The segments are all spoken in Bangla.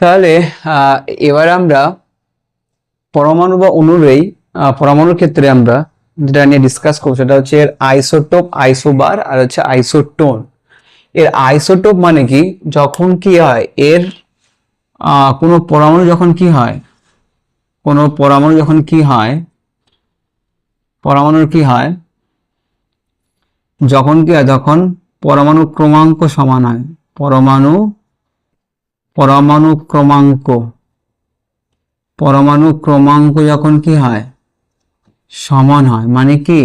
তাহলে এবার আমরা পরমাণু বা অণুরেই আহ, পরমাণুর ক্ষেত্রে আমরা যেটা নিয়ে ডিসকাস করব সেটা হচ্ছে এর আইসোটোপ আইসোবার আর হচ্ছে আইসোটোন এর আইসোটোপ মানে কি? যখন কি হয় এর কোনো পরমাণু যখন কি হয় কোনো পরমাণু যখন কি হয় পরমাণুর কি হয় যখন কি হয় যখন পরমাণু ক্রমাঙ্ক সমান হয়। পরমাণু পরমাণু ক্রমাঙ্ক পরমাণু ক্রমাঙ্ক যখন কি হয়? সমান হয়। মানে কি?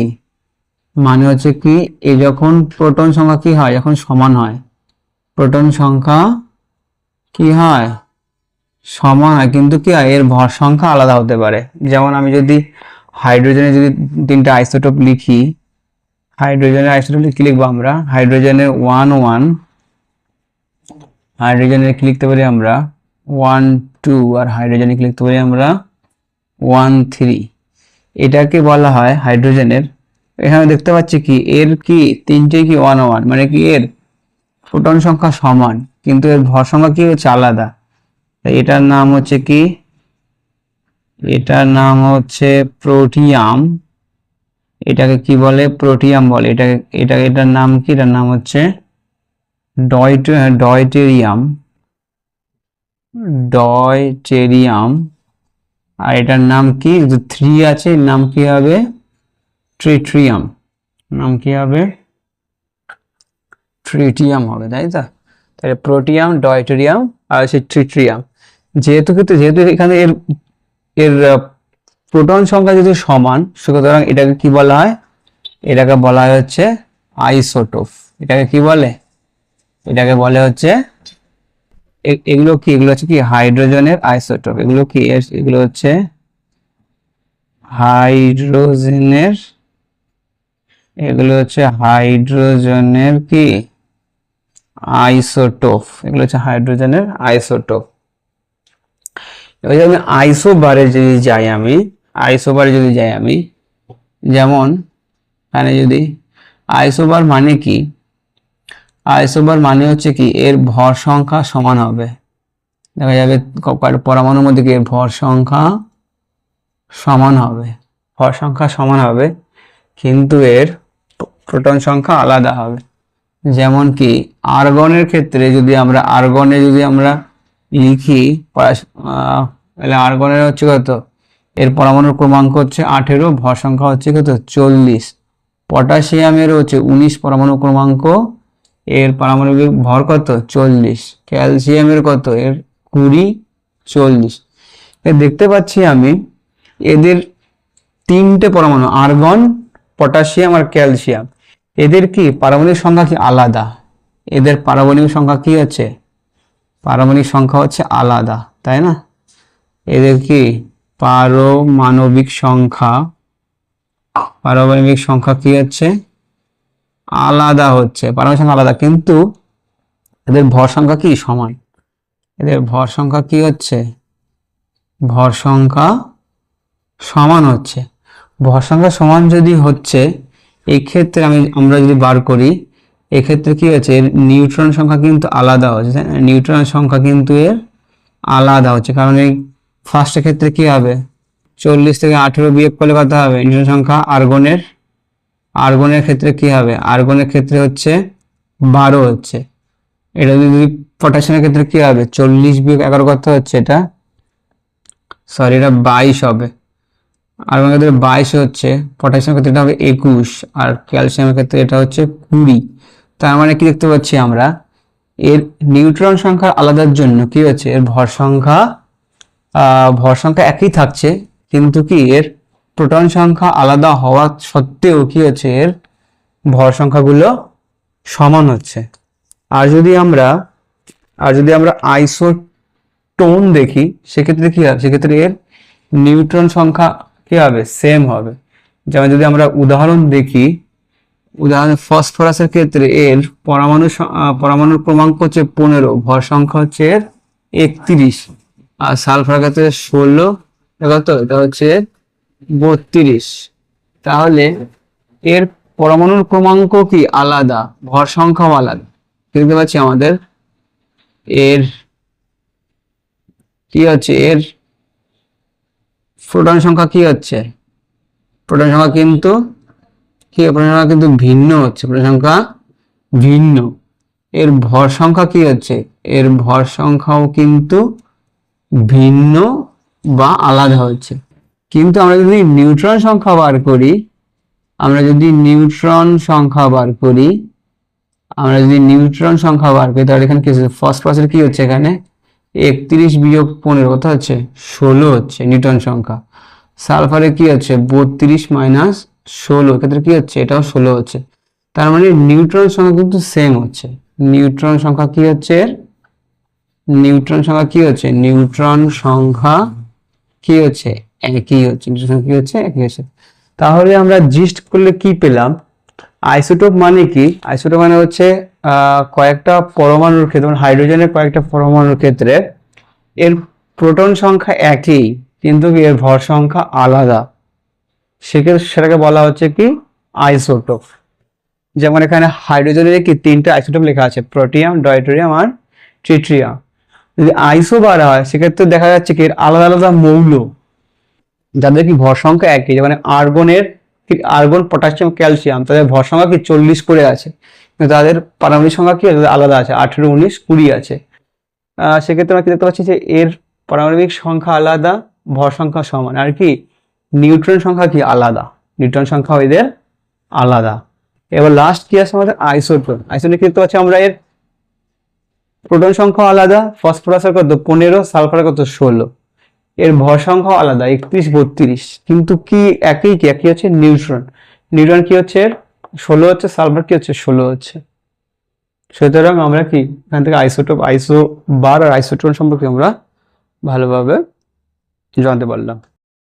মানে হচ্ছে কি, এই যখন প্রোটন সংখ্যা কি হয়? যখন সমান হয়। প্রোটন সংখ্যা কি হয়? সমান হয়। কিন্তু কি হয়? এর ভর সংখ্যা আলাদা হতে পারে। যেমন আমি যদি হাইড্রোজেনের যদি তিনটা আইসোটোপ লিখি, হাইড্রোজেনের আইসোটোপ কি লিখব আমরা? হাইড্রোজেনের ওয়ান ওয়ান হাইড্রোজেনের কি লিখতে পারি আমরা ওয়ান, টু, আর হাইড্রোজেনের কি লিখতে পারি আমরা ওয়ান, থ্রি। এটাকে বলা হয় হাইড্রোজেনের। এখানে দেখতে পাচ্ছি কি, এর কি তিনটে কি ওয়ান ওয়ান মানে কি এর প্রোটন সংখ্যা সমান, কিন্তু এর ভর সংখ্যা কি হচ্ছে আলাদা। এটার নাম হচ্ছে কি? এটার নাম হচ্ছে প্রোটিয়াম। এটাকে কি বলে? প্রোটিয়াম বলে। এটা এটা এটার নাম কি? এটার নাম হচ্ছে ডয়টেরিয়াম ডয়টেরিয়াম, আর এটার নাম কি? থ্রি আছে, এর নাম কি হবে? ট্রিট্রিয়াম। নাম কি হবে? ট্রিটিয়াম হবে, তাই তো? তাহলে প্রোটিয়াম, ডয়টেরিয়াম, আর হচ্ছে ট্রিট্রিয়াম। যেহেতু কিন্তু, যেহেতু এখানে এর এর প্রোটন সংখ্যা যদি সমান, সুতরাং এটাকে কি বলা হয়? এটাকে বলা হচ্ছে আইসোটোপ। এটাকে কি বলে? এটাকে বলে হচ্ছে এগুলো কি? এগুলো হচ্ছে কি? হাইড্রোজেনের আইসোটোপ। এগুলো কি? এগুলো হচ্ছে হাইড্রোজেনের, এগুলো হচ্ছে হাইড্রোজেনের কি? আইসোটোপ। এগুলো হচ্ছে হাইড্রোজেনের আইসোটোপ। এবার আমি আইসোবারে যদি যাই আমি, আইসোবারে যদি যাই আমি, যেমন এখানে যদি আইসোবার মানে কি? আইসোবার মানে হচ্ছে কি, এর ভর সংখ্যা সমান হবে। দেখা যাবে পরমাণুর মধ্যে কি এর ভর সংখ্যা সমান হবে। ভর সংখ্যা সমান হবে, কিন্তু এর প্র- প্রোটন সংখ্যা আলাদা হবে। যেমন কি, আর্গনের ক্ষেত্রে যদি আমরা, আর্গনে যদি আমরা লিখি তাহলে আর্গনের হচ্ছে কত? এর পরমাণুর ক্রমাঙ্ক হচ্ছে আঠেরো, ভর সংখ্যা হচ্ছে কত? চল্লিশ। পটাশিয়ামের হচ্ছে উনিশ পরমাণু ক্রমাঙ্ক এর পারমাণবিক ভর কত? চল্লিশ। ক্যালসিয়ামের কত? এর কুড়ি, চল্লিশ। দেখতে পাচ্ছি আমি এদের তিনটে পরমাণু আর্গন পটাশিয়াম আর ক্যালসিয়াম এদের কি? পারমাণবিক সংখ্যা কি? আলাদা। এদের পারমাণবিক সংখ্যা কি হচ্ছে? পারমাণবিক সংখ্যা হচ্ছে আলাদা, তাই না? এদের কি? পারমাণবিক সংখ্যা। পারমাণবিক সংখ্যা কি হচ্ছে? আলাদা হচ্ছে পারমাণবিক সংখ্যা আলাদা, কিন্তু এদের ভর সংখ্যা কি? সমান। এদের ভর সংখ্যা কি হচ্ছে? ভর সংখ্যা সমান হচ্ছে। ভর সংখ্যা সমান যদি হচ্ছে এই ক্ষেত্রে আমি, আমরা যদি বার করি, এক্ষেত্রে কি হচ্ছে? এর নিউট্রন সংখ্যা কিন্তু আলাদা হচ্ছে, তাই? নিউট্রন সংখ্যা কিন্তু এর আলাদা হচ্ছে। কারণ এই ফার্স্টের ক্ষেত্রে কি হবে? চল্লিশ থেকে আঠেরো বিয়োগ করলে কত হবে? নিউট্রন সংখ্যা আর্গনের আর্গনের ক্ষেত্রে কি হবে? আর্গনের ক্ষেত্রে হচ্ছে বারো হচ্ছে। এটা যদি পটাশিয়ামের ক্ষেত্রে কি হবে? চল্লিশ বিয়োগ এগারো কত হচ্ছে এটা? সরি এটা বাইশ হবে। আর্গনের ক্ষেত্রে বাইশ হচ্ছে পটাশিয়ামের ক্ষেত্রে এটা হবে একুশ, আর ক্যালসিয়ামের ক্ষেত্রে এটা হচ্ছে কুড়ি। তার মানে কি দেখতে পাচ্ছি আমরা? এর নিউট্রন সংখ্যা আলাদার জন্য কি হচ্ছে? এর ভর সংখ্যা ভর সংখ্যা একই থাকছে, কিন্তু কি এর প্রোটন সংখ্যা আলাদা হওয়া সত্ত্বেও কি হচ্ছে? এর ভর সংখ্যাগুলো সমান হচ্ছে। আর যদি আমরা, আর যদি আমরা আইসোটোন দেখি, সেক্ষেত্রে কি হবে? সেক্ষেত্রে এর নিউট্রন সংখ্যা কি হবে? সেম হবে। যেমন যদি আমরা উদাহরণ দেখি, উদাহরণ ফসফরাসের ক্ষেত্রে এর পরমাণু পরমাণুর ক্রমাঙ্ক হচ্ছে পনেরো, ভর সংখ্যা হচ্ছে এর একত্রিশ, আর সালফার ক্ষেত্রে ষোলো কত এটা হচ্ছে বত্রিশ। তাহলে এর পরমাণুর ক্রমাঙ্ক কি আলাদা? ভর সংখ্যাও আলাদা। দেখতে পাচ্ছি আমাদের এর কি হচ্ছে? এর প্রোটন সংখ্যা কি হচ্ছে? প্রোটন সংখ্যা কিন্তু কি? প্রোটন সংখ্যা কিন্তু ভিন্ন হচ্ছে। প্রোটন সংখ্যা ভিন্ন। এর ভর সংখ্যা কি হচ্ছে? এর ভর সংখ্যাও কিন্তু ভিন্ন বা আলাদা হচ্ছে। কিন্তু আমরা যদি নিউট্রন সংখ্যা বার করি, আমরা যদি নিউট্রন সংখ্যা বার করি, আমরা যদি নিউট্রন সংখ্যা বার করি, তাহলে এখানে কি হচ্ছে? ফসফরাসের কি হচ্ছে এখানে? একত্রিশ বিয়োগ পনেরো কথা হচ্ছে? ষোলো হচ্ছে নিউট্রন সংখ্যা। সালফারে কি হচ্ছে? বত্রিশ মাইনাস ষোলো, এক্ষেত্রে কি হচ্ছে? এটাও ষোলো হচ্ছে। তার মানে নিউট্রন সংখ্যা কিন্তু সেম হচ্ছে। নিউট্রন সংখ্যা কি হচ্ছে? এর? নিউট্রন সংখ্যা কি হচ্ছে? নিউট্রন সংখ্যা কি হচ্ছে? একই হচ্ছে নিউট্রন কি হচ্ছে, একই হচ্ছে। তাহলে আমরা জিস্ট করলে কি পেলাম? আইসোটোপ মানে কি? আইসোটোপ মানে হচ্ছে কয়েকটা পরমাণুর ক্ষেত্রে মানে হাইড্রোজেনের কয়েকটা পরমাণুর ক্ষেত্রে, এর প্রোটন সংখ্যা একই, কিন্তু এর ভর সংখ্যা আলাদা। সেক্ষেত্রে সেটাকে বলা হচ্ছে কি? আইসোটোপ যেমন এখানে হাইড্রোজেনের কি তিনটা আইসোটোপ লেখা আছে প্রোটিয়াম ডয়টোরিয়াম আর ট্রিট্রিয়াম যদি আইসো বাড়া হয়, সেক্ষেত্রে দেখা যাচ্ছে কি এর আলাদা আলাদা মৌল। যাদের কি ভর সংখ্যা একই, যেমন আর্গনের আর্গন, পটাশিয়াম, ক্যালসিয়াম, তাদের ভর সংখ্যা কি চল্লিশ করে আছে। কিন্তু তাদের পারমাণবিক সংখ্যা কি আলাদা আছে, আঠেরো, উনিশ, কুড়ি আছে। সেক্ষেত্রে আমরা কি দেখতে পাচ্ছি যে এর পারমাণবিক সংখ্যা আলাদা, ভর সংখ্যা সমান। আর কি, নিউট্রন সংখ্যা কি আলাদা? নিউট্রন সংখ্যা এদের আলাদা। এবার লাস্ট কি আছে আমাদের? আইসোটোপ। আইসোটোপ দেখতে পাচ্ছি আমরা এর প্রোটন সংখ্যা আলাদা ফসফরাসের কত? পনেরো সালফার কত? ষোলো। এর ভর সংখ্যা আলাদা, একত্রিশ, বত্রিশ। কিন্তু কি একই কি? একই হচ্ছে নিউট্রন। নিউট্রন কি হচ্ছে? ষোলো হচ্ছে সালফার কি হচ্ছে? ষোলো হচ্ছে। সুতরাং আমরা কি? এখান থেকে আইসোটোপ আইসো বার আর আইসোট্রন সম্পর্কে আমরা ভালোভাবে জানতে পারলাম।